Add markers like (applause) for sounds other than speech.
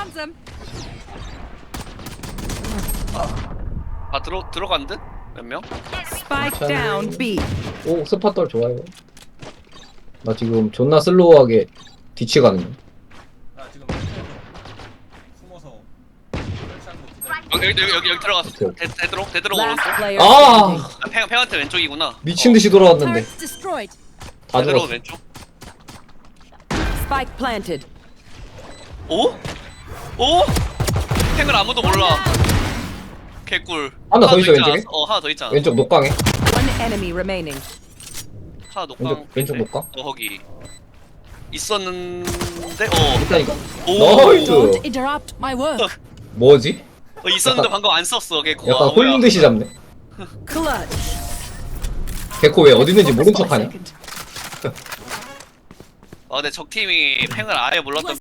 Found them. 아 들어 들어간 듯? 몇 명? Spike 괜찮네. down B. 오 스파떨 좋아요 나 지금 존나 슬로우하게 뒤치 가는 중 나 지금 숨어서 설치하는 거 기다리고 여기 여기 여기, 여기 들어갔어. 데드로 데드로 Last 오른쪽. player 아 standing. 아, 팽 팽한테 왼쪽이구나. 미친 듯이 돌아왔는데 Turrets destroyed. 다 죽었어 왼쪽. Spike planted. 오? 오? 팽을 아무도 몰라. 개꿀. 하나 더 있어, 왼쪽에? 어 하나 더 있잖아. 왼쪽 녹강에 One enemy remaining. 하나 녹강. 왼쪽 왼쪽 녹강 어 거기. 있었는데 어. 이거 오. 나이스 Don't interrupt my work. (laughs) 뭐지? 어 있었는데 약간- 방금 안 썼어. 개코. 약간 홀린 듯이 잡네 Clutch. 개코 왜 어디 있는지 모른 척하냐. 아 근데 적 팀이 팽을 아예 몰랐던